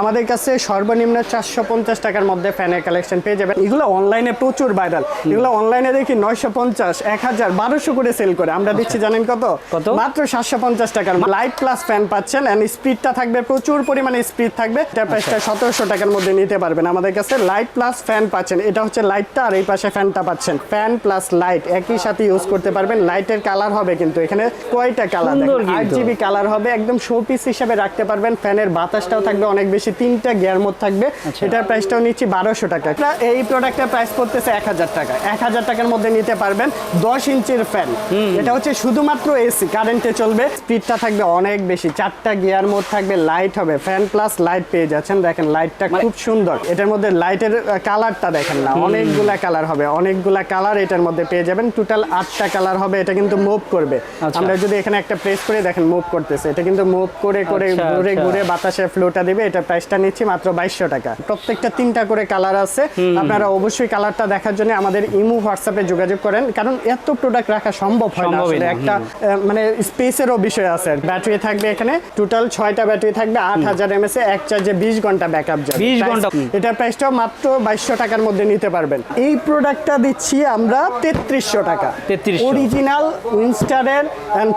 আমাদের কাছে সর্বনিম্ন চারশো পঞ্চাশ টাকার মধ্যে ফ্যানের কালেকশন পেয়ে যাবেন। এগুলো অনলাইনে প্রচুর ভাইরাল এগুলো অনলাইনে দেখি নয়শো পঞ্চাশ এক হাজার বারোশো করে সেল করে। আমরা দিচ্ছি জানেন কত? কত? মাত্র সাতশো পঞ্চাশ টাকার লাইট প্লাস ফ্যান পাচ্ছেন এন্ড স্পিডটা থাকবে প্রচুর পরিমাণে স্পিড থাকবে। এটা প্রাইসটা সতেরোশো টাকার মধ্যে নিতে পারবেন। আমাদের কাছে লাইট প্লাস ফ্যান পাচ্ছেন। এটা হচ্ছে লাইটটা আর এই পাশে ফ্যানটা পাচ্ছেন। ফ্যান প্লাস লাইট একই সাথে ইউজ করতে পারবেন। লাইটের কালার হবে কিন্তু। এখানে কয়টা কালার আট জিবি কালার হবে। একদম শো পিস হিসাবে রাখতে পারবেন। ফ্যানের বাতাসটাও থাকবে অনেক বেশি। তিনটা গিয়ার মোড থাকবে। আচ্ছা। এটার প্রাইসটাও নিচ্ছি বারোশো টাকা। এই প্রোডাক্টের প্রাইস পড়তেছে এক হাজার টাকা। এক হাজার টাকার মধ্যে নিতে পারবেন দশ ইঞ্চির ফ্যান এটা হচ্ছে শুধুমাত্র এসি কারেন্টে চলবে। স্পিডটা থাকবে অনেক বেশি। চারটা গিয়ার মোড থাকবে লাইট হবে। ফ্যান প্লাস লাইট পেয়ে যাচ্ছেন। দেখেন লাইটটা মানে- খুব সুন্দর। এটার মধ্যে লাইটের কালারটা দেখেন না। অনেকগুলা কালার হবে। অনেকগুলা কালার এটার মধ্যে পেয়ে যাবেন। টোটাল আটটা কালার হবে। এটা কিন্তু মুভ করবে। আচ্ছা। আমরা যদি এখানে একটা প্রেস করে দেখেন মুভ করতেছে। এটা কিন্তু মুভ করে করে আচ্ছা, ঘুরে। ঘুরে বাতাসে ফ্লোটা দিবে। এটা প্রাইসটা নিচ্ছি মাত্র বাইশশো টাকা। প্রত্যেকটা তিনটা করে কালার আছে। আপনারা অবশ্যই কালারটা দেখার জন্য আমাদের ইমু হোয়াটসঅ্যাপে যোগাযোগ করেন কারণ এত প্রোডাক্ট রাখা সম্ভব হয় না। আসলে একটা মানে স্পেসেরও বিষয় আছে। ব্যাটারি থাকবে এখানে টোটাল ছয়টা ব্যাটারি থাকবে আট হাজার এমএস এ এক চার্জে বিশ ঘণ্টা ব্যাকআপ যাবে 20 Price- ঘণ্টা। এটার প্রাইসটাও মাত্র বাইশশো টাকার মধ্যে নিতে পারবেন। এই প্রোডাক্টটা দিচ্ছি আমরা তেত্রিশশো টাকা। 3300 অরিজিনাল উইনস্টারের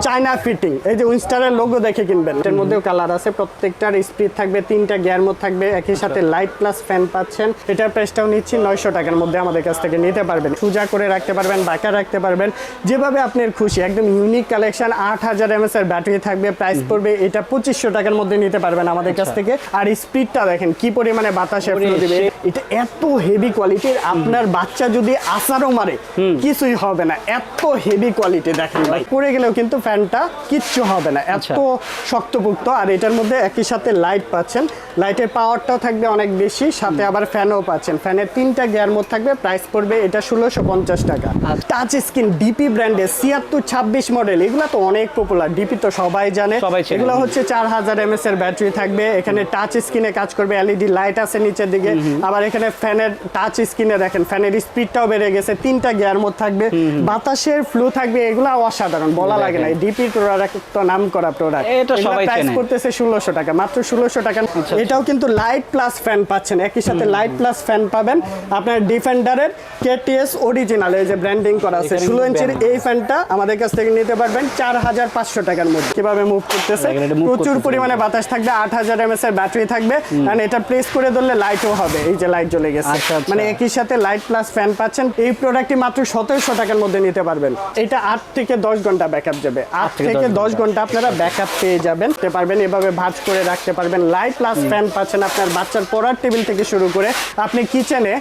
চায়না ফিটিং এই যে উইনস্টারের লোগো দেখে কিনবেন। এর মধ্যেও কালার আছে। প্রত্যেকটার স্পিড থাকবে তিনটা গিয়ার মোড থাকবে একই সাথে লাইট প্লাস ফ্যান পাচ্ছেন। এটার প্রাইসটাও নিচ্ছি নয়শো টাকার মধ্যে আমাদের কাছ থেকে নিতে পারবেন। সোজা করে রাখতে পারবেন বাঁকা রাখতে পারবেন। যেভাবে আপনার খুশি একদম ইউনিক কালেকশন আট হাজার এমএস এর ব্যাটারি থাকবে প্রাইস পড়বে এটা পঁচিশশো টাকার মধ্যে নিতে পারবেন আমাদের কাছ থেকে। আর স্পিডটা দেখেন কি পরিমাণে বাতাসে দিবে। এটা এত হেভি কোয়ালিটির আপনার বাচ্চা যদি আসারও মারে কিছুই হবে না। এত হেভি কোয়ালিটি দেখেন ভাই। পড়ে গেলেও কিন্তু ফ্যানটা কিচ্ছু হবে না। আচ্ছা। এত শক্তপুক্ত আর এটার মধ্যে একই সাথে লাইট পাচ্ছেন। লাইটের পাওয়ারটাও থাকবে অনেক বেশি সাথে আবার ফ্যানও পাচ্ছেন। ফ্যানের তিনটা গিয়ার মোড থাকবে প্রাইস পড়বে এটা ষোলোশো পঞ্চাশ টাকা। আচ্ছা। টাচ স্ক্রিন ডিপি ব্র্যান্ডের ছিয়াত্তর ছাব্বিশ মডেল এগুলো তো অনেক পপুলার ডিপি তো সবাই জানে। এগুলো হচ্ছে চার হাজার এমএস এর ব্যাটারি থাকবে এখানে টাচ স্ক্রিনে কাজ করবে এলইডি লাইট আছে নিচের দিকে। আবার এখানে ফ্যানের টাচ স্ক্রিনে দেখেন ফ্যানের স্পিডটাও বেড়ে গেছে তিনটা গিয়ার মোড থাকবে। বাতাসের ফ্লু থাকবে এগুলো অসাধারণ বলা লাগে না। ডিপি প্রোডাক্ট তো নাম করা প্রোডাক্ট এটা সবাই প্রাইস করতেছে ষোলোশো টাকা মাত্র ষোলোশো টাকা। এটাও কিন্তু লাইট প্লাস ফ্যান পাচ্ছেন। একই সাথে লাইট প্লাস ফ্যান পাবেন আপনার ডিফেন্ডারের কেটিএস অরিজিনাল এই যে ব্র্যান্ডিং করা আছে। ষোলো ইঞ্চির এই ফ্যানটা আমাদের কাছ থেকে নিতে পারবেন চার হাজার পাঁচশো টাকার মধ্যে। কীভাবে মুভ করতেছে? প্রচুর পরিমাণে বাতাস থাকবে আট হাজার এমএস এর ব্যাটারি থাকবে। আর এটা প্রেস করে ধরলে লাইটও হবে। এই যে লাইট জ্বলে গেছে। আচ্ছা, আচ্ছা। মানে একই সাথে লাইট প্লাস ফ্যান পাচ্ছেন। এই প্রোডাক্টটি মাত্র সতেরোশো টাকার মধ্যে নিতে পারবেন। এটা আট থেকে দশ ঘণ্টা ব্যাকআপ যাবে। আট থেকে থেকে 10 দশ ঘণ্টা। আপনারা ব্যাকআপ পেয়ে যাবেন। পারবেন এভাবে ভাঁজ করে রাখতে পারবেন। লাইট প্লাস ফ্যান পাচ্ছেন আপনার বাচ্চার পড়ার টেবিল থেকে শুরু করে আপনি কিচেনে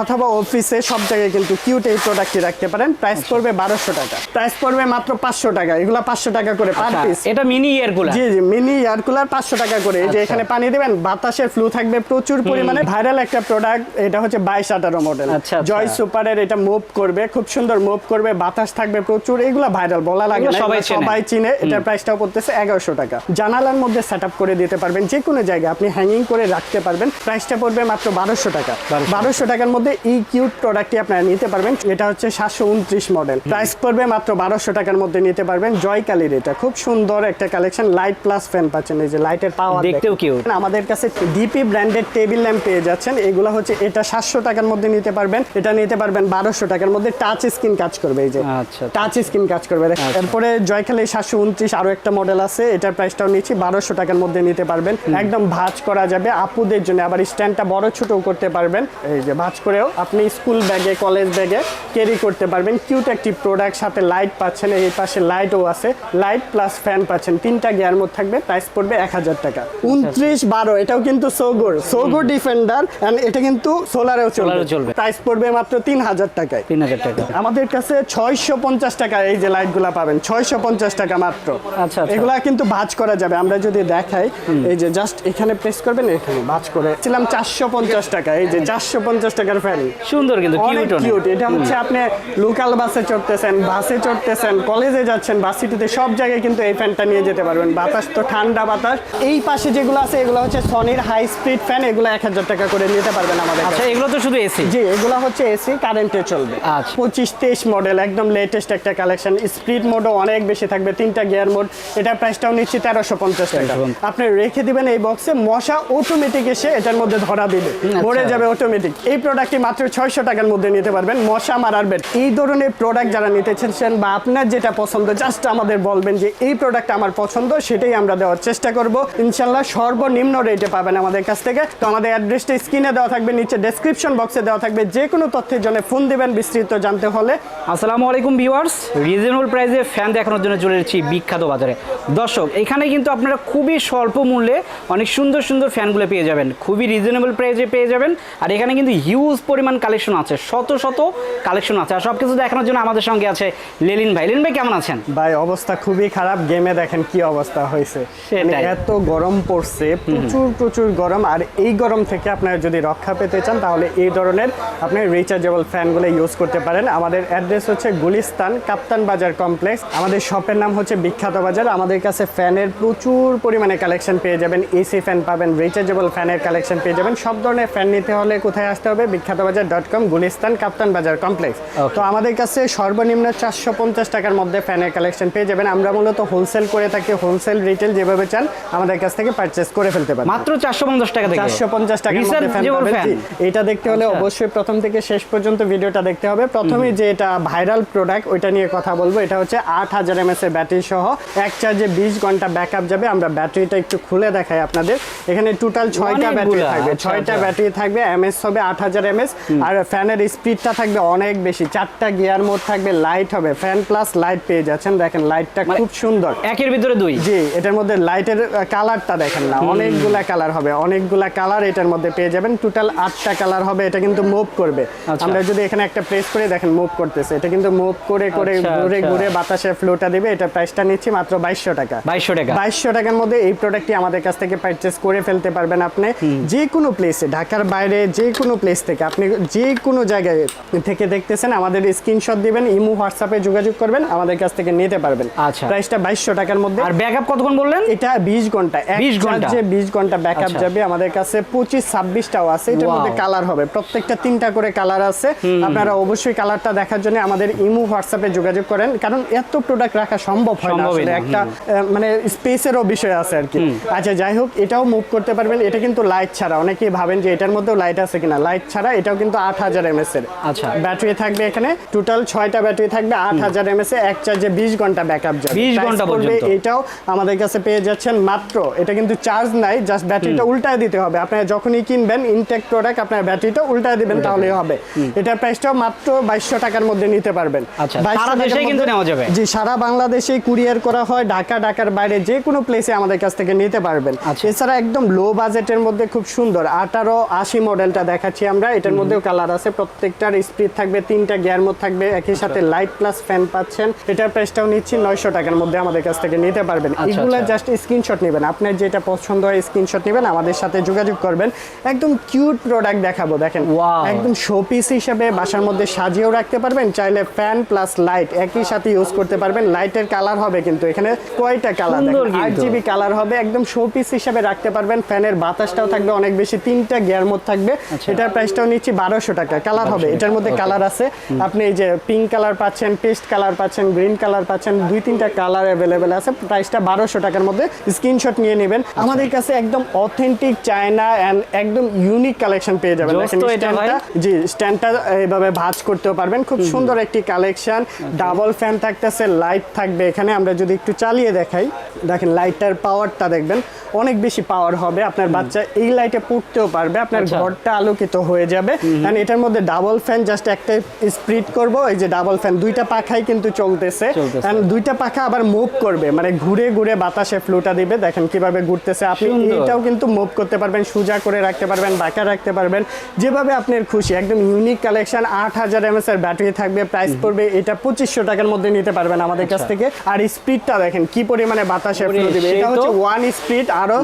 অথবা অফিসে সব জায়গায় কিন্তু কিউট এই প্রোডাক্টটি রাখতে পারেন। প্রাইস আচ্ছা। পড়বে বারোশো টাকা। প্রাইস পড়বে মাত্র পাঁচশো টাকা। এগুলো পাঁচশো টাকা করে পার আচ্ছা, পিস এটা মিনি ইয়ারগুলা জি জি মিনি এয়ার কুলার পাঁচশো টাকা করে। এই যে আচ্ছা। এখানে পানি দেবেন বাতাসের ফ্লু থাকবে প্রচুর পরিমাণে। ভাইরাল একটা প্রোডাক্ট এটা হচ্ছে বাইশ আঠারো মডেল। জয় সুপারের এটা মুভ করবে খুব সুন্দর মুভ করবে বাতাস থাকবে প্রচুর। এগুলো ভাইরাল বলা লাগে সবাই সবাই চিনে। এটার প্রাইসটাও পড়তেছে এগারোশো টাকা। জানালার মধ্যে সেট করে দিতে পারবেন। যে কোনো জায়গায় আপনি হ্যাঙ্গিং করে রাখতে পারবেন। প্রাইসটা পড়বে মাত্র বারোশো টাকা। বারোশো টাকার মধ্যে এই কিউট প্রোডাক্টটি আপনারা নিতে পারবেন। এটা হচ্ছে সাতশো উনত্রিশ মডেল প্রাইস পড়বে মাত্র বারোশো টাকার মধ্যে নিতে পারবেন জয় কালির এটা খুব সুন্দর একটা কালেকশন লাইট প্লাস ফ্যান পাচ্ছেন। এই যে লাইটের পাওয়ার দেখতেও cute। আমাদের কাছে ডিপি ব্র্যান্ডেড টেবিল ল্যাম্প পেয়ে যাচ্ছেন। এগুলো হচ্ছে এটা সাতশো টাকার মধ্যে নিতে পারবেন। এটা নিতে পারবেন বারোশো টাকার মধ্যে টাচ স্ক্রিন কাজ করবে এই যে। আচ্ছা, টাচ স্ক্রিন কাজ করবে। এরপরে জয়খালি সাতশো উনত্রিশ আরও একটা মডেল আছে। এটার প্রাইসটাও নিচ্ছি বারোশো টাকার মধ্যে নিতে পারবেন। একদম ভাঁজ করা যাবে আপুদের জন্য। আবার স্ট্যান্ডটা বড় ছোট করতে পারবেন। এই যে ভাঁজ করেও আপনি স্কুল ব্যাগে কলেজ ব্যাগে ক্যারি করতে পারবেন। কিউট একটি প্রোডাক্ট সাথে লাইট পাচ্ছেন। এই পাশে লাইটও আছে। লাইট প্লাস ফ্যান পাচ্ছেন। তিনটা গিয়ার মধ্যে থাকবে। প্রাইস পড়বে এক হাজার টাকা। উনত্রিশ বারো এটাও কিন্তু সোগোর সোগো ডিফেন্ডার এটা কিন্তু সোলারেও চলবে। চলবে। প্রাইস পড়বে মাত্র তিন হাজার টাকায়। তিন হাজার টাকা। আমাদের কাছে ছয়শো পঞ্চাশ টাকা এই যে লাইটগুলা পাবেন। ছয়শো পঞ্চাশ টাকা মাত্র। আচ্ছা, আচ্ছা। এগুলা কিন্তু ভাঁজ করা যাবে। আমরা যদি দেখাই এই যে জাস্ট এখানে করবেন এখানে ভাঁজ করে। ছিলাম চারশো পঞ্চাশ টাকা এই যে চারশো পঞ্চাশ টাকার ফ্যান সুন্দর কিন্তু কিউট এটা হচ্ছে আপনি লোকাল বাসে চড়তেছেন বাসে চড়তেছেন কলেজে যাচ্ছেন সব জায়গায় কিন্তু এই ফ্যানটা নিয়ে যেতে পারবেন। বাতাস তো ঠান্ডা বাতাস। এই পাশে যেগুলো আছে এগুলো হচ্ছে সনির হাই স্পিড ফ্যান এগুলো এক হাজার টাকা করে নিতে পারবেন আমাদের আচ্ছা। এগুলো তো শুধু এসি জি এগুলো হচ্ছে এসি কারেন্টে চলবে। আচ্ছা। পঁচিশ তেইশ মডেল একদম লেটেস্ট একটা কালেকশন স্পিড মোডও অনেক বেশি থাকবে তিনটা গিয়ার মোড এটা প্রাইসটাও নিচ্ছি তেরোশো পঞ্চাশ টাকা। আপনি রেখে দিবেন এই বক্সে মশা অটোমেটিক এসে এটার মধ্যে ধরা দিবে। আচ্ছা। মরে যাবে অটোমেটিক এই প্রোডাক্টটি মাত্র ছয়শো টাকার মধ্যে নিতে পারবেন। মশা মারার বেড এই ধরনের প্রোডাক্ট যারা নিতে চাচ্ছেন বা আপনার যেটা পছন্দ জাস্ট আমাদের বলবেন যে এই প্রোডাক্ট আমার পছন্দ সেটাই আমরা দেওয়ার চেষ্টা করব। ইনশাল্লাহ সর্বনিম্ন রেটে পাবেন আমাদের কাছ থেকে। তো আমাদের অ্যাড্রেসটা স্ক্রিনে দেওয়া থাকবে নিচে ডেসক্রিপশন বক্সে দেওয়া থাকবে। যে কোনো তথ্যের জন্য ফোন দিবেন বিস্তৃত জানতে হলে। আসসালামু আলাইকুম ভিউয়ার্স রিজনেবল প্রাইসে ফ্যান দেখানোর জন্য চলে এসেছি বিখ্যাত বাজারে। দর্শক এখানে কিন্তু আপনারা খুবই স্বল্প মূল্যে অনেক সুন্দর সুন্দর ফ্যানগুলো পেয়ে যাবেন। খুবই রিজনেবল প্রাইসে পেয়ে যাবেন। আর এখানে কিন্তু হিউজ পরিমাণ কালেকশন আছে। শত শত কালেকশন আছে। আর সব কিছু দেখানোর জন্য আমাদের সঙ্গে আছে লেলিন ভাই। লেলিন ভাই কেমন আছেন? ভাই অবস্থা খুবই খারাপ। গেমে দেখেন কি অবস্থা হয়েছে। মানে এত গরম পড়ছে প্রচুর প্রচুর গরম। আর এই গরম থেকে আপনারা যদি রক্ষা পেতে চান তাহলে এই ধরনের আপনি রিচার্জেবল ফ্যানগুলো ইউজ করতে পারেন। আমাদের অ্যাড্রেস হচ্ছে গুলিস্তান কাপ্তান বাজার কমপ্লেক্স আমাদের শপের নাম হচ্ছে বিখ্যাত বাজার। আমাদের কাছে ফ্যানের প্রচুর পরিমাণে কালেকশন পেয়ে যাবেন। এসি ফ্যান পাবেন। রিচার্জেবল ফ্যানের কালেকশন পেয়ে যাবেন। সব ধরনের ফ্যান নিতে হলে কোথায় আসতে হবে? বিখ্যাত বাজার ডট কম গুলিস্তান কাপ্তান বাজার কমপ্লেক্স তো আমাদের কাছে সর্বনিম্ন চারশো পঞ্চাশ টাকার মধ্যে ফ্যানের কালেকশন পেয়ে যাবেন। আমরা মূলত হোলসেল করে থাকি হোলসেল রিটেল যেভাবে চান আমাদের কাছ থেকে পারচেস করে ফেলতে পারেন মাত্র চারশো পঞ্চাশ টাকা চারশো পঞ্চাশ টাকার মধ্যে ফ্যান পাবেন। এটা দেখতে হলে আচ্ছা। অবশ্যই প্রথম থেকে শেষ পর্যন্ত ভিডিওটা দেখতে হবে। প্রথমে যে এটা ভাইরাল প্রোডাক্ট ওইটা নিয়ে কথা বলব। এটা হচ্ছে আট হাজার এমএস এর ব্যাটারি সহ। এক চার্জে বিশ ঘণ্টা ব্যাকআপ যাবে। আমরা ব্যাটারিটা একটু খুলে দেখাই আপনাদের। এখানে টোটাল ছয়টা ব্যাটারি থাকবে আচ্ছা, ছয়টা আচ্ছা। ব্যাটারি থাকবে এমএস হবে আট হাজার এমএস আর ফ্যানের স্পিডটা থাকবে অনেক বেশি চারটা গিয়ার মোড থাকবে লাইট হবে ফ্যান প্লাস লাইট পেয়ে যাচ্ছেন দেখেন লাইটটা মানে- খুব সুন্দর। একের ভিতরে দুই? জি এটার মধ্যে লাইটের কালারটা দেখেন না অনেকগুলা কালার হবে অনেকগুলা কালার এটার মধ্যে পেয়ে যাবেন টোটাল আটটা কালার হবে এটা কিন্তু মুভ করবে। আচ্ছা। আমরা যদি এখানে একটা প্রেস করে দেখেন মুভ করতেছে এটা কিন্তু মুভ করে করে আচ্ছা, ঘুরে আচ্ছা। ঘুরে বাতাসে ফ্লোটা দিবে এটা প্রাইসটা নিচ্ছি মাত্র বাইশশো টাকা। বাইশশো টাকা। বাইশশো টাকার মধ্যে এই প্রোডাক্টটি আমাদের কাছ থেকে পারচেস করে ফেলতে পারবেন আপনি। যে কোনো প্লেসে ঢাকার বাইরে যে কোনো প্লেস থেকে আপনি যে কোনো জায়গায় থেকে দেখতেছেন আমাদের স্ক্রিনশট দিবেন ইমো হোয়াটসঅ্যাপে যোগাযোগ করবেন আমাদের কাছ থেকে নিতে পারবেন। আচ্ছা। প্রাইসটা বাইশশো টাকার মধ্যে। আর ব্যাকআপ কতক্ষণ বললেন? এটা বিশ ঘণ্টা। 20 ঘণ্টা? চার্জে বিশ ঘণ্টা ব্যাকআপ আচ্ছা। যাবে। আমাদের কাছে পঁচিশ ছাব্বিশটাও আছে। এটার মধ্যে কালার হবে। প্রত্যেকটা তিনটা করে কালার আছে। আপনারা অবশ্যই কালারটা দেখার জন্য আমাদের ইমো হোয়াটসঅ্যাপে যোগাযোগ করেন। কারণ এত প্রোডাক্ট রাখা সম্ভব হয় না। আসলে একটা মানে স্পেসেরও বিষয় আছে আর কি। আচ্ছা যাই হোক এটাও মুভ করতে পারবেন এটা কিন্তু লাইট ছাড়া। অনেকেই ভাবেন যে এটার মধ্যেও লাইট আছে কিনা। লাইট ছাড়া এটাও কিন্তু আট হাজার এমএস এর। আচ্ছা। ব্যাটারি থাকবে এখানে। টোটাল ছয়টা ব্যাটারি থাকবে আট হাজার এমএস এ। এক চার্জে বিশ ঘণ্টা ব্যাকআপ যাবে 20 Price ঘণ্টা পড়বে পর্যন্ত। এটাও আমাদের কাছে পেয়ে যাচ্ছেন মাত্র। এটা কিন্তু চার্জ নাই জাস্ট ব্যাটারিটা উল্টায় দিতে হবে। আপনারা যখনই কিনবেন ইনটেক প্রোডাক্ট আপনার ব্যাটারিটা উল্টায় দিবেন তাহলেই হবে। এটার প্রাইসটাও মাত্র বাইশশো টাকার মধ্যে নিতে পারবেন। আচ্ছা, 2200 সারা কিন্তু নেওয়া যাবে। জি সারা বাংলাদেশে কুরিয়ার করা হয়। ঢাকা ঢাকার বাইরে যে কোনো প্লেসে আমাদের কাছ থেকে নিতে পারবেন। আচ্ছা। এছাড়া একদম লো বাজেটের মধ্যে খুব সুন্দর। আঠারো আশি মডেলটা দেখাচ্ছি আমরা। এটার মধ্যেও কালার আছে। প্রত্যেকটার স্পিড থাকবে তিনটা গিয়ার মোড থাকবে। একই। সাথে লাইট প্লাস ফ্যান পাচ্ছেন। এটার প্রাইসটাও নিচ্ছি নয়শো টাকার মধ্যে আমাদের কাছ থেকে নিতে পারবেন। এগুলা। জাস্ট স্ক্রিনশট নেবেন। আপনার যেটা পছন্দ হয় স্ক্রিনশট নেবেন। আমাদের সাথে যোগাযোগ করবেন। একদম কিউট প্রোডাক্ট দেখাবো দেখেন. একদম শোপিস হিসেবে বাসার মধ্যে সাজিয়েও রাখতে পারবেন। চাইলে ফ্যান প্লাস লাইট একই সাথে ইউজ করতে পারবেন। লাইটের কালার হবে কিন্তু এখানে কয়টা কালার সুন্দর আট জিবি কালার হবে। একদম শোপিস হিসেবে রাখতে পারবেন ফ্যানের বাতাসটাও থাকবে অনেক বেশি তিনটা গিয়ার মোড থাকবে। আচ্ছা। এটার প্রাইসটাও নিচ্ছি বারোশো টাকা। কালার হবে এটার মধ্যে কালার আছে। আপনি এই যে পিঙ্ক কালার পাচ্ছেন পেস্ট কালার পাচ্ছেন গ্রিন কালার পাচ্ছেন দুই তিনটা কালার অ্যাভেলেবেল আছে। প্রাইসটা বারোশো টাকার মধ্যে স্ক্রিনশট নিয়ে নেবেন। আচ্ছা। আমাদের কাছে একদম অথেন্টিক চায়না অ্যান্ড একদম ইউনিক কালেকশন পেয়ে যাবেন। জি স্ট্যান্ডটা এইভাবে ভাঁজ করতেও পারবেন। খুব সুন্দর একটি কালেকশন ডাবল ফ্যান থাকতেছে লাইট থাকবে এখানে। আমরা যদি একটু চালিয়ে দেখাই দেখেন লাইটটার পাওয়ারটা দেখবেন অনেক বেশি পাওয়ার হবে আপনার বাচ্চা এই লাইটে পড়তেও পারবে আপনার আচ্ছা। ঘরটা আলোকিত হয়ে যাবে। কারণ এটার মধ্যে ডাবল ফ্যান জাস্ট একটা স্প্রিড করব এই যে ডাবল ফ্যান দুইটা পাখাই কিন্তু চলতেছে। And দুইটা পাখা আবার মুভ করবে মানে ঘুরে ঘুরে বাতাসে ফ্লুটা দিবে দেখেন কীভাবে ঘুরতেছে। আপনি এটাও কিন্তু মুভ করতে পারবেন সোজা করে রাখতে পারবেন বাঁকা রাখতে পারবেন যেভাবে আপনার খুশি একদম ইউনিক কালেকশন আট হাজার এমএস এর ব্যাটারি থাকবে প্রাইস পড়বে এটা পঁচিশশো টাকার মধ্যে নিতে পারবেন আমাদের কাছ থেকে। আর স্পিডটা দেখেন কি পরিমাণে বাতাসে ফ্লো দিবে। এটা হচ্ছে ওয়ান স্পিড আরও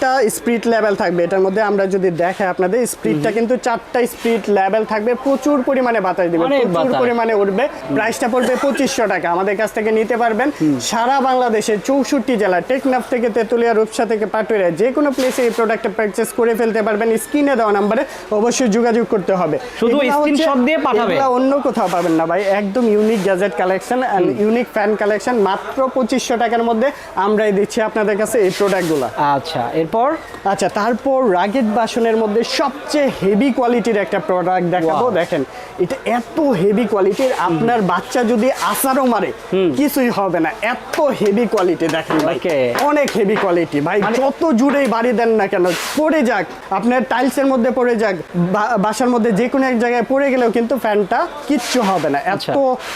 চারটা স্পিড লেভেল থাকবে। এটার মধ্যে আমরা যদি দেখাই আপনাদের স্পিডটা কিন্তু চারটা স্পিড লেভেল থাকবে। প্রচুর পরিমাণে বাতাস দিবে প্রচুর পরিমাণে উঠবে। প্রাইসটা পড়বে পঁচিশশো টাকা। আমাদের কাছ থেকে নিতে পারবেন। সারা বাংলাদেশের চৌষট্টি জেলা টেকনাফ থেকে তেতুলিয়া রূপসা থেকে পাটুরিয়া যে কোনো প্লেসে এই প্রোডাক্টটা পারচেস করে ফেলতে পারবেন। স্ক্রিনে দেওয়া নাম্বারে অবশ্যই যোগাযোগ করতে হবে। শুধু হচ্ছে- দিয়ে পাঠাবে। অন্য কোথাও পাবেন না ভাই। একদম unique gadget collection and unique fan collection মাত্র পঁচিশশো টাকার মধ্যে আমরাই দিচ্ছি আপনাদের কাছে এই প্রোডাক্টগুলো আচ্ছা এরপর? আচ্ছা তারপর রাগেট বাসনের মধ্যে সবচেয়ে হেভি কোয়ালিটির একটা প্রোডাক্ট দেখাবো। দেখেন এটা এত হেভি কোয়ালিটির আপনার বাচ্চা যদি আসারও মারে কিছুই হবে না। এত হেভি কোয়ালিটি দেখেন ভাই। অনেক হেভি কোয়ালিটি ভাই মানে- যত জুড়েই বাড়ি দেন না কেন পড়ে যাক আপনার টাইলসের মধ্যে পড়ে যাক বা- বাসার মধ্যে যে কোনো এক জায়গায় পড়ে গেলেও কিন্তু ফ্যানটা কিচ্ছু হবে না। এত আচ্ছা।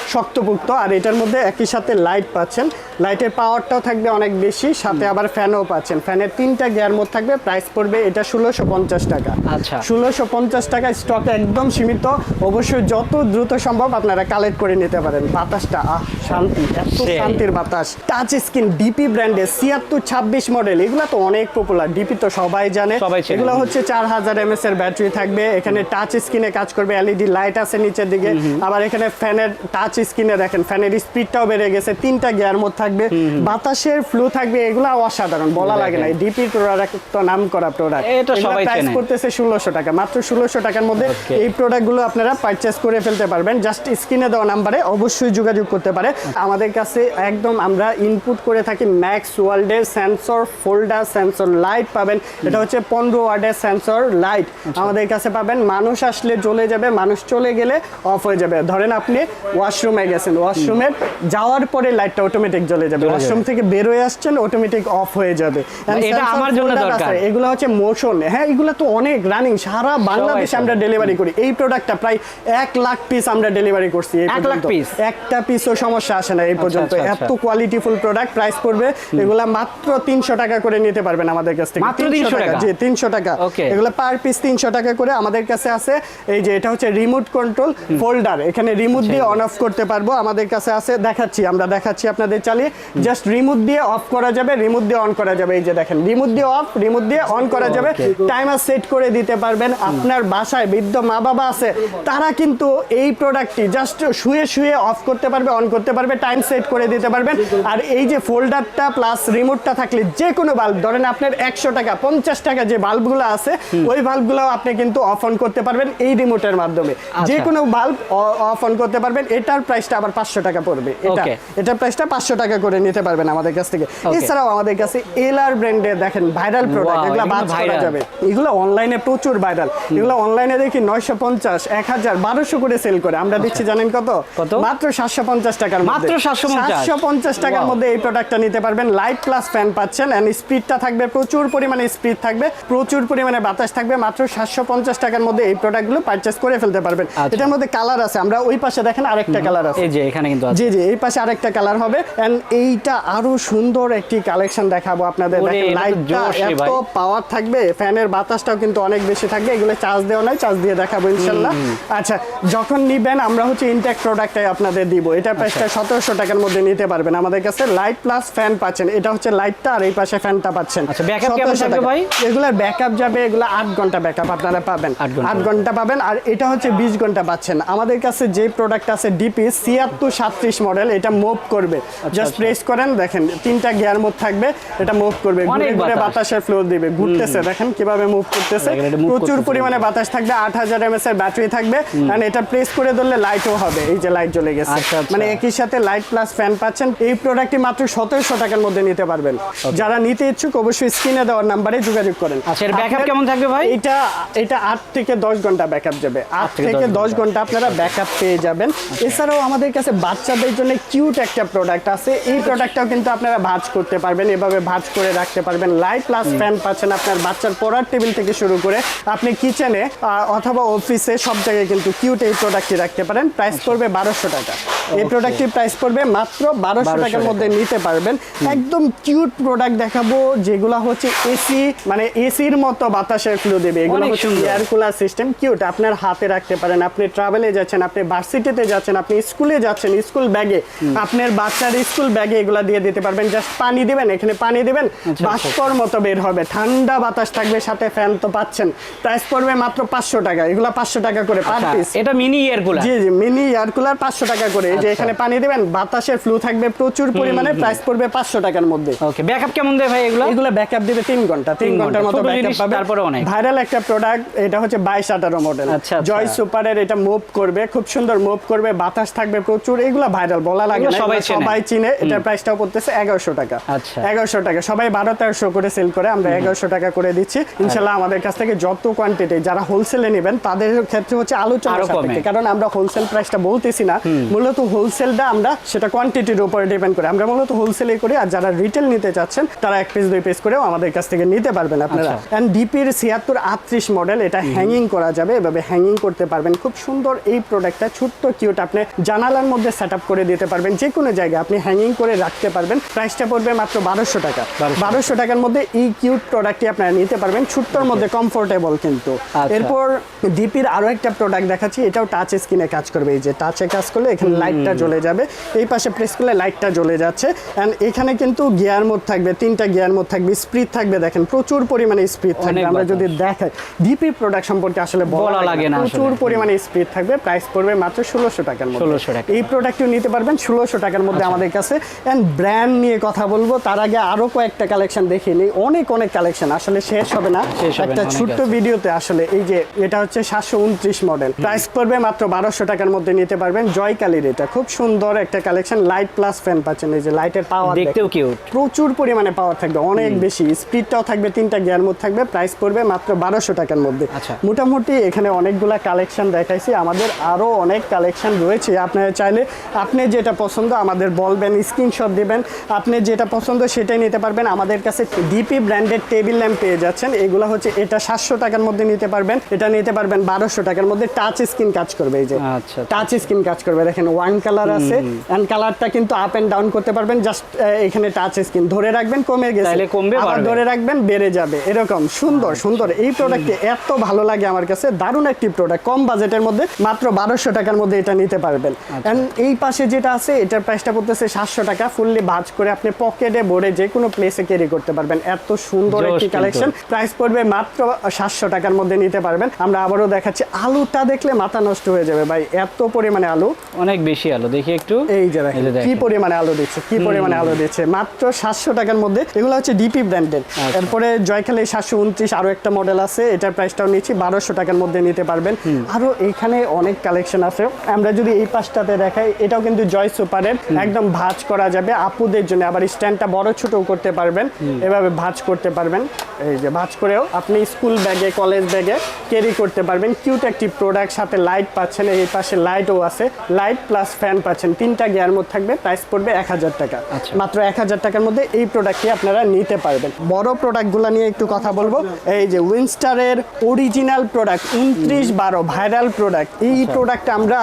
শক্তপুক্ত আর এটার মধ্যে একই সাথে লাইট পাচ্ছেন। লাইটের পাওয়ারটাও থাকবে অনেক বেশি সাথে আবার ফ্যানও পাচ্ছেন। ফ্যানের তিনটা গিয়ার মোড থাকবে প্রাইস পড়বে এটা ষোলোশো পঞ্চাশ টাকা। আচ্ছা। ষোলোশো পঞ্চাশ টাকা স্টক একদম সীমিত অবশ্যই যত দ্রুত সম্ভব আপনারা কালেক্ট করে নিতে পারেন। বাতাসটা আহ শান্তি এত শান্তির বাতাস। টাচ স্ক্রিন ডিপি ব্র্যান্ডের ছিয়াত্তর ছাব্বিশ মডেল এগুলো তো অনেক পপুলার ডিপি তো সবাই জানে। এগুলো হচ্ছে চার হাজার এমএস এর ব্যাটারি থাকবে। এখানে টাচ স্ক্রিনে কাজ করবে এলইডি লাইট আছে নিচের দিকে। আবার এখানে ফ্যানের টাচ স্ক্রিনে দেখেন ফ্যানের স্পিডটাও বেড়ে গেছে। তিনটা গিয়ার মোড থাকবে। বাতাসের ফ্লু থাকবে এগুলো অসাধারণ বলা লাগে না। ডিপি প্রোডাক্ট তো নাম করা প্রোডাক্ট এটা সবাই প্রাইস করতেছে ষোলোশো টাকা মাত্র ষোলোশো টাকার মধ্যে এই প্রোডাক্টগুলো আপনারা পারচেস করে ফেলতে পারবেন। জাস্ট স্ক্রিনে দেওয়া নাম্বারে অবশ্যই যোগাযোগ করতে পারে। আমাদের কাছে একদম আমরা ইনপুট করে থাকি ম্যাক্স ওয়ার্ল্ডের সেন্সর ফোল্ডার সেন্সর লাইট পাবেন। এটা হচ্ছে পনেরো ওয়ার্ডের সেন্সর লাইট আমাদের কাছে পাবেন মানুষ আসলে চলে যাবে মানুষ চলে গেলে অফ হয়ে যাবে। ধরেন আপনি ওয়াশরুমে গেছেন ওয়াশরুমের যাওয়ার পরে লাইটটা অটোমেটিক জ্বলে যাবে। ওয়াশরুম থেকে বেরোয় আসছেন অটোমেটিক অফ হয়ে যাবে। এটা sensor আমার জন্য দরকার। এগুলো হচ্ছে মোশন। হ্যাঁ এগুলো তো অনেক রানিং সারা বাংলাদেশে আমরা ডেলিভারি করি। এই প্রোডাক্টটা প্রায় এক লাখ পিস আমরা ডেলিভারি করছি এক লাখ piece? একটা পিসও সমস্যা আসে না এই পর্যন্ত। আচ্ছা, আচ্ছা। এত কোয়ালিটিফুল প্রোডাক্ট প্রাইস পড়বে। এগুলা মাত্র তিনশো টাকা করে নিতে পারবেন আমাদের কাছ থেকে। মাত্র 300 টাকা? জি তিনশো টাকা। এগুলো পার পিস তিনশো টাকা করে আমাদের কাছে আছে। এই যে এটা হচ্ছে রিমোট কন্ট্রোল ফোল্ডার এখানে রিমোট দিয়ে অন অফ করতে পারব। আমাদের কাছে আছে দেখাচ্ছি আমরা দেখাচ্ছি আপনাদের চালিয়ে। জাস্ট রিমোট দিয়ে অফ করা যাবে রিমোট দিয়ে অন করা যাবে। এই যে দেখেন রিমোট দিয়ে অফ রিমোট দিয়ে অন করা যাবে। টাইমার সেট করে দিতে পারবেন। আপনার বাসায় বৃদ্ধ মা বাবা আছে তারা কিন্তু এই প্রোডাক্টটি জাস্ট শুয়ে শুয়ে অফ করতে পারবে অন করতে পারবে টাইম সেট করে দিতে পারবেন। আর এই যে ফোল্ডারটা প্লাস রিমোটটা থাকলে যে কোনো বাল্ব ধরেন আপনার একশো টাকা পঞ্চাশ টাকা যে বাল্বগুলো আছে ওই বাল্বগুলো আপনি কিন্তু অফ অন করতে পারবেন এই রিমোটের মাধ্যমে। যে কোনো বাল্ব অফ অন করতে পারবেন এটার প্রাইসটা আবার পাঁচশো টাকা পড়বে। এটা. এটার প্রাইসটা পাঁচশো টাকা করে নিতে পারবেন আমাদের কাছ থেকে। এছাড়াও আমাদের কাছে এলআর ব্র্যান্ডের দেখেন ভাইরাল প্রোডাক্ট এগুলো বাদ করা যাবে। এগুলো অনলাইনে প্রচুর ভাইরাল এগুলো অনলাইনে দেখি নয়শো পঞ্চাশ এক হাজার বারোশো করে সেল করে। আমরা দিচ্ছি জানেন কত? মাত্র সাতশো পঞ্চাশ টাকার মধ্যে। মাত্র 750? টাকার মধ্যে এই প্রোডাক্টটা নিতে পারবেন। লাইট প্লাস ফ্যান পাচ্ছেন এন্ড স্পিডটা থাকবে প্রচুর পরিমাণে স্পিড থাকবে প্রচুর পরিমাণে বাতাস থাকবে। মাত্র সাতশো পঞ্চাশ টাকার মধ্যে এই প্রোডাক্টগুলো পারচেস করে ফেলতে পারবেন। আচ্ছা। এটার মধ্যে কালার আছে। আমরা ওই পাশে দেখেন আরেকটা কালার আছে। এই যে এখানে কিন্তু জি জি এই পাশে আরেকটা কালার হবে। এন্ড এইটা আরও সুন্দর একটি কালেকশন দেখাবো আপনাদের। দেখেন এটা এত পাওয়ার থাকবে ফ্যানের বাতাসটাও কিন্তু অনেক বেশি থাকবে এগুলো চার্জ দেওয়া নয় চার্জ দিয়ে দেখাবো ইনশাল্লাহ। আচ্ছা যখন নিবেন আমরা হচ্ছে ইনটেক প্রোডাক্টটাই আপনাদের দিব। এটা প্রাইসটা সতেরোশো টাকার মধ্যে নিতে পারবেন। আমাদের কাছে লাইট প্লাস ফ্যান পাচ্ছেন। এটা হচ্ছে লাইটটা আর এই পাশে ফ্যানটা পাচ্ছেন। আচ্ছা, backup কেমন 1700 থাকবে টাকা। ভাই? এগুলার ব্যাকআপ যাবে এগুলো আট ঘণ্টা ব্যাকআপ আপনারা পাবেন। আট ঘণ্টা। পাবেন। আর এটা হচ্ছে বিশ ঘণ্টা পাচ্ছেন। আমাদের কাছে যে প্রোডাক্ট আছে ডিপি ছিয়াত্তর সাতত্রিশ মডেল এটা মুভ করবে। জাস্ট আচ্ছা। প্রেস করেন দেখেন তিনটা গিয়ার মুভ থাকবে এটা মুভ করবে। ঘুরে ঘুরে। বাতাসের ফ্লো দিবে। ঘুরতেছে দেখেন কীভাবে মুভ করতেছে। প্রচুর পরিমাণে বাতাস থাকবে আট হাজার এমএস এর ব্যাটারি থাকবে। আর এটা প্রেস করে ধরলে লাইটও হবে এই যে লাইট জ্বলে গেছে। আচ্ছা, আচ্ছা। মানে একই সাথে লাইট প্লাস ফ্যান পাচ্ছেন। এই প্রোডাক্টটি মাত্র সতেরোশো টাকার মধ্যে নিতে পারবেন। যারা নিতে ইচ্ছুক অবশ্যই স্ক্রিনে দেওয়ার নাম্বারে যোগাযোগ করেন। আচ্ছা, এর আপনার- কেমন থাকবে ভাই? এটা এটা আট থেকে দশ ঘণ্টা ব্যাকআপ যাবে। আট থেকে থেকে 10 দশ ঘণ্টা আপনারা ব্যাকআপ পেয়ে যাবেন। এছাড়াও আমাদের কাছে বাচ্চাদের জন্য কিউট একটা প্রোডাক্ট আছে। এই প্রোডাক্টটাও কিন্তু আপনারা ভাঁজ করতে পারবেন এভাবে ভাঁজ করে রাখতে পারবেন। লাইট প্লাস ফ্যান পাচ্ছেন আপনার বাচ্চার পড়ার টেবিল থেকে শুরু করে আপনি কিচেনে অথবা অফিসে সব জায়গায় কিন্তু কিউট এই প্রোডাক্টটি রাখতে পারেন। প্রাইস পড়বে বারোশো টাকা। এই প্রোডাক্টটির প্রাইস পড়বে মাত্র বারোশো টাকার মধ্যে নিতে পারবেন। একদম কিউট প্রোডাক্ট দেখাবো যেগুলো হচ্ছে এসি মানে এসির মতো বাতাসের ফ্লো দেবে। এগুলো হচ্ছে এয়ার কুলার সিস্টেম কিউট। আপনার হাতে রাখতে পারেন আপনি ট্রাভেলে যাচ্ছেন আপনি ভার্সিটিতে যাচ্ছেন আপনি স্কুলে যাচ্ছেন স্কুল ব্যাগে আপনার বাচ্চার স্কুল ব্যাগে এগুলো দিয়ে দিতে পারবেন। জাস্ট পানি দিবেন এখানে পানি দিবেন। আচ্ছা। বাষ্পর মতো বের হবে ঠান্ডা বাতাস থাকবে সাথে ফ্যান তো পাচ্ছেন। প্রাইস পড়বে মাত্র পাঁচশো টাকা এগুলো পাঁচশো টাকা করে পার আচ্ছা, পিস এটা মিনি ইয়ার কুলার জি জি মিনি এয়ার কুলার পাঁচশো টাকা করে। এই যে আচ্ছা। এখানে পানি দিবেন বাতাসের ফ্লু থাকবে প্রচুর পরিমাণে প্রাইস পড়বে পাঁচশো টাকার মধ্যে। ওকে ব্যাকআপ কেমন দেয় ভাই এগুলো? এগুলো ব্যাকআপ দিবে তিন ঘণ্টা তিন ঘণ্টার মতো ব্যাকআপ পাবে। তারপরে অনেক। ভাইরাল একটা প্রোডাক্ট এটা হচ্ছে বাইশ আঠারো মডেল আচ্ছা, আচ্ছা। জয় সুপারের এটা মুভ করবে খুব সুন্দর মুভ করবে বাতাস থাকবে প্রচুর এগুলো ভাইরাল বলা লাগে সবাই চেনে। এটার প্রাইসটাও পড়তেছে এগারোশো টাকা। আচ্ছা। এগারোশো টাকা সবাই বারো তেরোশো করে সেল করে আমরা এগারোশো টাকা করে দিচ্ছি। ইনশাল্লাহ আমাদের কাছ থেকে যত কোয়ান্টিটি যারা হোলসেলে নেবেন তাদের ক্ষেত্রে হচ্ছে আলোচনা কারণ আমরা হোলসেল প্রাইসটা বলতেছি না মূলত হোলসেলটা আমরা সেটা কোয়ান্টিটির উপরে ডিপেন্ড করে। আমরা মূলত হোলসেলে করি আর যারা রিটেল নিতে চাচ্ছেন তারা এক পিস দুই পিস করেও আমাদের কাছ থেকে নিতে পারবেন আপনারা। আচ্ছা। অ্যান্ড ডিপির ছিয়াত্তর আটত্রিশ মডেল এটা হ্যাঙ্গিং করা যাবে এভাবে হ্যাঙ্গিং করতে পারবেন। খুব সুন্দর এই প্রোডাক্টটা ছোট্ট কিউট আপনি জানালার মধ্যে সেট আপ করে দিতে পারবেন। যে কোনো জায়গায় আপনি হ্যাঙ্গিং করে রাখতে পারবেন। প্রাইসটা পড়বে মাত্র বারোশো টাকা। বারোশো টাকার মধ্যে এই কিউট প্রোডাক্টটি আপনারা নিতে পারবেন। ছোট্টর মধ্যে কমফোর্টেবল কিন্তু। আচ্ছা। এরপর ডিপির আরও একটা প্রোডাক্ট দেখাচ্ছি এটাও টাচ স্ক্রিনে কাজ করবে। এই যে টাচে কাজ করলে এখানে লাইটটা জ্বলে যাবে। এই পাশে প্রেস করলে লাইটটা জ্বলে যাচ্ছে। অ্যান্ড এখানে কিন্তু গিয়ার মোড থাকবে তিনটা গিয়ার মোড থাকবে স্পিড থাকবে। দেখেন প্রচুর পরিমাণে স্পিড থাকবে। আমরা যদি দেখাই ডিপি প্রোডাক্ট সম্পর্কে আসলে বলা লাগে না। প্রচুর পরিমাণে স্পিড থাকবে। প্রাইস পড়বে মাত্র ষোলোশো টাকার মধ্যে। 1600 টাকা। এই প্রোডাক্টটিও নিতে পারবেন ষোলোশো টাকার মধ্যে আচ্ছা। আমাদের কাছে। অ্যান্ড ব্র্যান্ড নিয়ে কথা বলব। তার আগে আরও কয়েকটা কালেকশন দেখিয়ে নিই। অনেক অনেক কালেকশন আসলে শেষ হবে না। একটা ছোট্ট ভিডিওতে আসলে এই যে এটা হচ্ছে সাতশো উনত্রিশ মডেল প্রাইস পড়বে মাত্র বারোশো টাকার মধ্যে নিতে পারবেন। জয় কালির এটা। খুব সুন্দর একটা কালেকশন লাইট প্লাস ফ্যান পাচ্ছেন। এই যে লাইটের পাওয়ার দেখতেও কিউট প্রচুর পরিমাণে পাওয়ার থাকবে অনেক বেশি। স্পিডটাও থাকবে তিনটা গিয়ার মোড থাকবে। প্রাইস পড়বে মাত্র বারোশো টাকার মধ্যে। আচ্ছা। মোটামুটি এখানে অনেকগুলা কালেকশন দেখাইছি। আমাদের আরও অনেক কালেকশন রয়েছে। আপনারা চাইলে আপনি যেটা পছন্দ আমাদের বলবেন স্ক্রিনশট দিবেন। আপনি যেটা পছন্দ সেটাই নিতে পারবেন। আমাদের কাছে ডিপি ব্র্যান্ডেড টেবিল ল্যাম্প পেয়ে যাচ্ছেন। এগুলো হচ্ছে এটা সাতশো টাকার মধ্যে নিতে পারবেন। এটা নিতে পারবেন বারোশো টাকার মধ্যে। টাচ স্ক্রিন কাজ করবে এই যে। আচ্ছা, আচ্ছা। টাচ স্ক্রিন কাজ করবে। দেখেন ওয়ান কালার আছে। এন্ড কালারটা কিন্তু আপ এন্ড ডাউন করতে পারবেন। জাস্ট এখানে টাচ স্ক্রিন ধরে রাখবেন কমে গেছে। কমবে, আবার ধরে রাখবেন বেড়ে যাবে। এরকম। সুন্দর সুন্দর। এই প্রোডাক্টটি এত ভালো লাগে আমার কাছে। দারুণ একটি প্রোডাক্ট কম বাজেটের মধ্যে মাত্র বারোশো টাকার মধ্যে এটা নিতে পারবেন। আচ্ছা। এন্ড এই পাশে যেটা আছে এটার প্রাইসটা পড়তেছে সাতশো টাকা। ফুললি ভাজ করে আপনি পকেটে ভরে যে কোনো প্লেসে ক্যারি করতে পারবেন। এত সুন্দর একটি কালেকশন। প্রাইস পড়বে মাত্র সাতশো টাকার মধ্যে নিতে পারবেন। আমরা আবারও দেখাচ্ছি আলুটা দেখলে মাথা নষ্ট হয়ে যাবে ভাই এত পরিমাণে আলু। অনেক বেশি আলো দেখি একটু। এই যে দেখেন কি পরিমাণে আলো দিচ্ছে কি পরিমাণে আলো দিচ্ছে। মাত্র সাতশো টাকার মধ্যে এগুলো হচ্ছে ডিপি ব্র্যান্ডের আচ্ছা। এরপরে জয়খালি সাতশো উনত্রিশ আরও একটা মডেল আছে এটার প্রাইসটাও নিচ্ছি বারোশো টাকার মধ্যে নিতে পারবেন। আরও এখানে অনেক কালেকশন আছে। আমরা যদি এই পাশটাতে দেখাই এটাও কিন্তু জয় সুপারের একদম ভাজ করা যাবে। আপুদের জন্য আবার স্ট্যান্ডটা বড় ছোট করতে পারবেন। এভাবে ভাঁজ করতে পারবেন। এই যে ভাঁজ করেও আপনি স্কুল ব্যাগে কলেজ ব্যাগে ক্যারি করতে পারবেন। কিউট একটি প্রোডাক্ট সাথে লাইট পাচ্ছেন। এই পাশে লাইটও আছে। লাইট প্লাস ফ্যান পাচ্ছেন। তিনটা গিয়ার মধ্যে থাকবে। প্রাইস পড়বে এক হাজার টাকা। আচ্ছা। মাত্র এক হাজার টাকার মধ্যে এই প্রোডাক্টটি আপনারা নিতে পারবেন। বড় প্রোডাক্টগুলো নিয়ে একটু কথা বলব। এই যে উইনস্টারের অরিজিনাল প্রোডাক্ট উনত্রিশ বারো ভাইরাল প্রোডাক্ট এই প্রোডাক্ট আমরা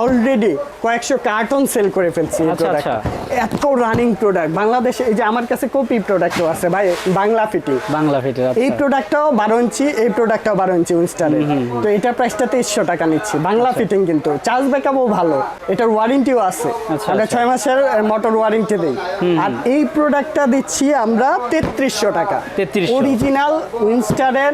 অলরেডি কয়েকশো কার্টন সেল করে ফেলছি এই আচ্ছা, প্রোডাক্ট আচ্ছা। এত রানিং প্রোডাক্ট বাংলাদেশে এই যে আমার কাছে কপি প্রোডাক্টও আছে ভাই। বাংলা ফিটিং বাংলা এই আচ্ছা। প্রোডাক্টটাও বারো ইঞ্চি এই প্রোডাক্টটাও বারো ইঞ্চি উইনস্টারের তো এটার প্রাইসটা তেইশশো টাকা নিচ্ছি। বাংলা আচ্ছা। ফিটিং কিন্তু। চার্জ ব্যাকআপও ভালো। এটার ওয়ারেন্টিও আছে। আচ্ছা, আমরা আচ্ছা। ছয় মাসের মোটর ওয়ারেন্টি দিই। আর এই প্রোডাক্টটা দিচ্ছি আমরা তেত্রিশশো টাকা। 3300 অরিজিনাল উইনস্টারের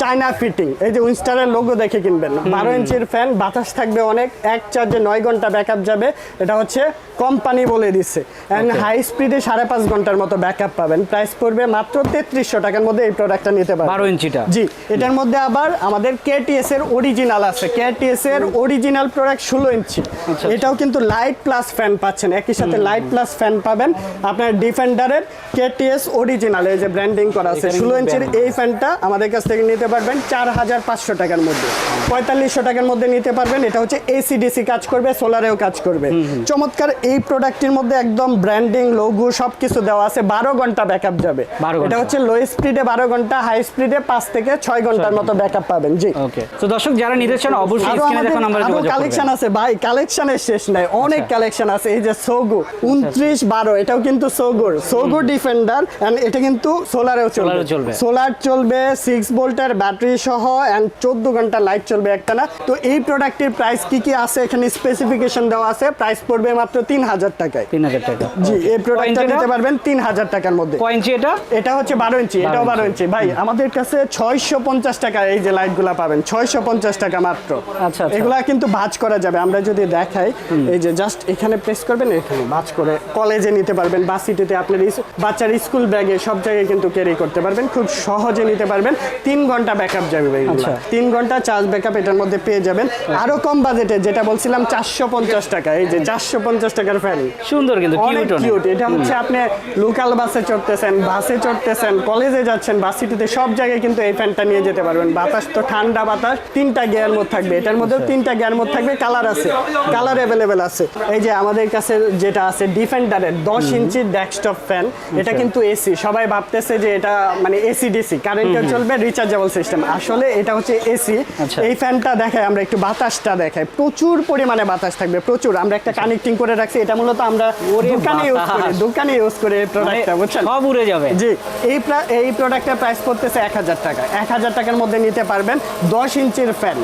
চায়না ফিটিং এই যে উইনস্টারের লোগো দেখে কিনবেন। বারো ইঞ্চির ফ্যান বাতাস থাকবে অনেক। এক চার্জে নয় ঘণ্টা ব্যাকআপ যাবে। এটা হচ্ছে কোম্পানি বলে দিচ্ছে। অ্যান্ড হাই স্পিডে সাড়ে পাঁচ ঘণ্টার মতো ব্যাকআপ পাবেন। প্রাইস পড়বে মাত্র তেত্রিশশো টাকার মধ্যে এই প্রোডাক্টটা নিতে পারবেন 12 ইঞ্চিটা? জি এটার মধ্যে আবার আমাদের কেটিএস এর অরিজিনাল আছে। কেটিএস এর অরিজিনাল প্রোডাক্ট ষোলো ইঞ্চি। আচ্ছা। এটাও কিন্তু লাইট প্লাস ফ্যান পাচ্ছেন। একই সাথে লাইট প্লাস ফ্যান পাবেন। আপনার ডিফেন্ডারের কেটিএস অরিজিনাল এই যে ব্র্যান্ডিং করা আছে। ষোলো ইঞ্চির এই ফ্যানটা আমাদের কাছ থেকে নিতে পারবেন। চার হাজার পাঁচশো টাকার মধ্যে। পঁয়তাল্লিশশো টাকার মধ্যে নিতে পারবেন। এটা হচ্ছে এসিডিসি কাজ করবে সোলারেও কাজ করবে। চমৎকার এই প্রোডাক্টটির মধ্যে একদম ব্র্যান্ডিং লোগো সব কিছু দেওয়া আছে। বারো ঘণ্টা ব্যাকআপ যাবে। 12 ঘণ্টা। এটা হচ্ছে লো স্পিডে বারো ঘণ্টা হাই স্পিডে পাঁচ থেকে ছয় ঘণ্টার মতো ব্যাকআপ পাবেন জি। ওকে তো দর্শক যারা নিতে চান অবশ্যই স্ক্রিনে যোগাযোগ কালেকশন আছে ভাই কালেকশনের শেষ নাই অনেক আচ্ছা। কালেকশন আছে এই যে সোগু উনত্রিশ বারো এটাও কিন্তু সোগুর সোগু ডিফেন্ডার এন্ড এটা কিন্তু সোলারেও চলবে। সোলার চলবে। সিক্স ভোল্টের ব্যাটারি সহ এন্ড চোদ্দ ঘণ্টা লাইট চলবে একটা না তো এই প্রোডাক্টের প্রাইস কি কি আছে? এখানে স্পেসিফিকেশন দেওয়া আছে প্রাইস পড়বে মাত্র তিন হাজার টাকায়। তিন হাজার টাকা। জি এই প্রোডাক্টটা নিতে পারবেন তিন হাজার টাকার মধ্যে। কয় ইঞ্চি এটা? এটা হচ্ছে বারো ইঞ্চি এটাও বারো ইঞ্চি। ভাই আমাদের কাছে ছয়শো পঞ্চাশ টাকা এই যে লাইটগুলা পাবেন ছয়শো পঞ্চাশ টাকা মাত্র। আচ্ছা, আচ্ছা। এগুলা কিন্তু ভাঁজ করা যাবে। আমরা যদি দেখাই এই যে জাস্ট এখানে প্রেস করবেন এখানে ভাঁজ করে কলেজে নিতে পারবেন বা সিটিতে আপনার বাচ্চার স্কুল ব্যাগে সব জায়গায় কিন্তু ক্যারি করতে পারবেন খুব সহজে নিতে পারবেন। তিন ঘণ্টা ব্যাকআপ যাবে ভাই আচ্ছা। তিন ঘণ্টা চার্জ ব্যাকআপ এটার মধ্যে পেয়ে যাবেন। আরও কম বাজেটে যেটা বলছিলাম চারশো পঞ্চাশ টাকা। এই যে চারশো পঞ্চাশ টাকার ফ্যান সুন্দর কিন্তু কিউট এটা হচ্ছে আপনি লোকাল বাসে চড়তেছেন বাসে বাসে চড়তেছেন কলেজে যাচ্ছেন বাস সিটিতে সব জায়গায় কিন্তু এই ফ্যানটা নিয়ে যেতে পারবেন। বাতাস তো ঠান্ডা বাতাস তিনটা গিয়ার মোড থাকবে। এটার মধ্যেও তিনটা গিয়ার মোড থাকবে কালার আছে। কালার অ্যাভেলেবেল আছে। এই যে আমাদের কাছে যেটা আছে ডিফেন্ডারের দশ ইঞ্চি ডেস্কটপ ফ্যান এটা কিন্তু এসি। সবাই ভাবতেছে যে এটা মানে এসি ডিসি কারেন্টে চলবে রিচার্জেবল সিস্টেম আসলে এটা হচ্ছে এসি আচ্ছা। এই ফ্যানটা দেখায় আমরা একটু বাতাসটা দেখাই। প্রচুর পরিমাণে বাতাস থাকবে প্রচুর। আমরা একটা কানেক্টিং করে রাখছি এটা মূলত আমরা দোকানে ইউজ করি দোকানে ইউজ করে প্রোডাক্টটা বুঝছেন? সব উড়ে যাবে। জি এই এই প্রোডাক্টের প্রাইস পড়তেছে এক হাজার টাকা। এক হাজার টাকার মধ্যে নিতে পারবেন দশ ইঞ্চির ফ্যান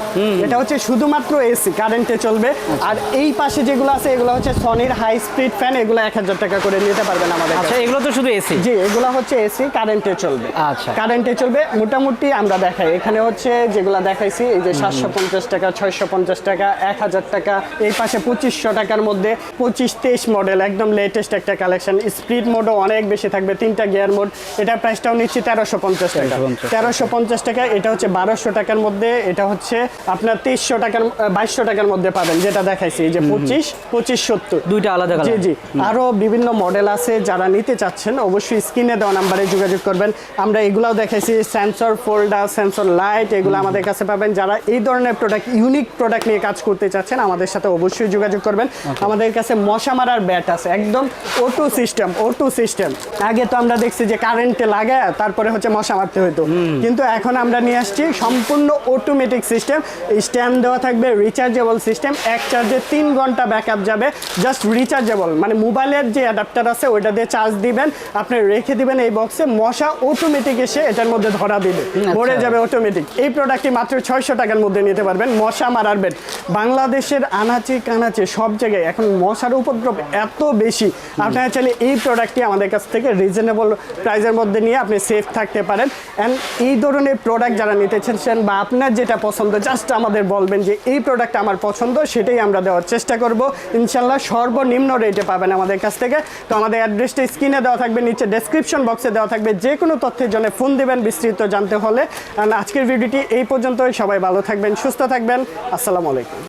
এটা হচ্ছে শুধুমাত্র এসি কারেন্টে চলবে। আর এই পাশে যেগুলো আছে এগুলো হচ্ছে সনির হাই স্পিড ফ্যান এগুলো এক হাজার টাকা করে নিতে পারবেন আমাদের আচ্ছা এগুলো তো শুধু এসি জি এগুলো হচ্ছে এসি কারেন্টে চলবে। আচ্ছা। কারেন্টে চলবে মোটামুটি আমরা দেখাই। এখানে হচ্ছে যেগুলো দেখাইছি এই যে সাতশো পঞ্চাশ টাকা ছয়শো পঞ্চাশ টাকা এক হাজার টাকা এই পাশে পঁচিশশো টাকার মধ্যে পঁচিশ তেইশ মডেল একদম লেটেস্ট একটা কালেকশন স্পিড মোডও অনেক বেশি থাকবে তিনটা গিয়ার মোড এটা প্রাইসটাও নিচ্ছি তেরোশো পঞ্চাশ টাকা। তেরোশো পঞ্চাশ টাকা। এটা হচ্ছে বারোশো টাকার মধ্যে এটা হচ্ছে আপনার তেইশশো টাকার বাইশশো টাকার মধ্যে পাবেন যেটা দেখাইছি যে পঁচিশ পঁচিশ সত্তর। দুইটা আলাদা জি জি। আরও বিভিন্ন মডেল আছে যারা নিতে চাচ্ছেন অবশ্যই স্ক্রিনে দেওয়া নাম্বারে যোগাযোগ করবেন। আমরা এগুলাও দেখাইছি সেন্সর ফোল্ডার সেন্সর লাইট এগুলো আমাদের কাছে পাবেন। যারা এই ধরনের প্রোডাক্ট ইউনিক প্রোডাক্ট নিয়ে কাজ করতে চাচ্ছেন আমাদের সাথে অবশ্যই যোগাযোগ করবেন। আমাদের কাছে মশা মারার ব্যাট আছে একদম ওটু সিস্টেম ওটু সিস্টেম আগে তো আমরা দেখছি যে কারেন্টে লাগায় তারপরে হচ্ছে মশা মারতে হতো কিন্তু এখন আমরা নিয়ে আসছি সম্পূর্ণ অটোমেটিক সিস্টেম স্ট্যান্ড দেওয়া থাকবে রিচার্জেবল সিস্টেম এক চার্জে তিন ঘণ্টা ব্যাকআপ যাবে জাস্ট রিচার্জেবল মানে মোবাইলের যে অ্যাডাপ্টার আছে ওইটা দিয়ে চার্জ দিবেন আপনি রেখে দিবেন এই বক্সে মশা অটোমেটিক এসে এটার মধ্যে ধরা দিবে। আচ্ছা। ভরে যাবে অটোমেটিক এই প্রোডাক্টটি মাত্র ছয়শো টাকার মধ্যে নিতে পারবেন মশা মারার বেড বাংলাদেশের আনাচে কানাচে সব জায়গায় এখন মশার উপদ্রব এত বেশি। আপনারা চাইলে এই প্রোডাক্টটি আমাদের কাছ থেকে রিজনেবল প্রাইসের মধ্যে নিয়ে আপনি সেফ থাকতে পারেন। অ্যান্ড এই ধরনের প্রোডাক্ট যারা নিতে চাচ্ছেন বা আপনার যেটা পছন্দ জাস্ট আমাদের বলবেন যে এই প্রোডাক্ট আমার পছন্দ, সেটাই আমরা দেওয়ার চেষ্টা করব। ইনশাল্লাহ সর্বনিম্ন রেটে পাবেন আমাদের কাছ থেকে। তো আমাদের অ্যাড্রেসটা স্ক্রিনে দেওয়া থাকবে, নিচে ডেসক্রিপশন বক্সে দেওয়া থাকবে। যে কোনো তথ্যের জন্য ফোন দেবেন বিস্তৃত জানতে হলে। আর আজকের ভিডিওটি এই পর্যন্তই। সবাই ভালো থাকবেন, সুস্থ থাকবেন। আসসালামু আলাইকুম।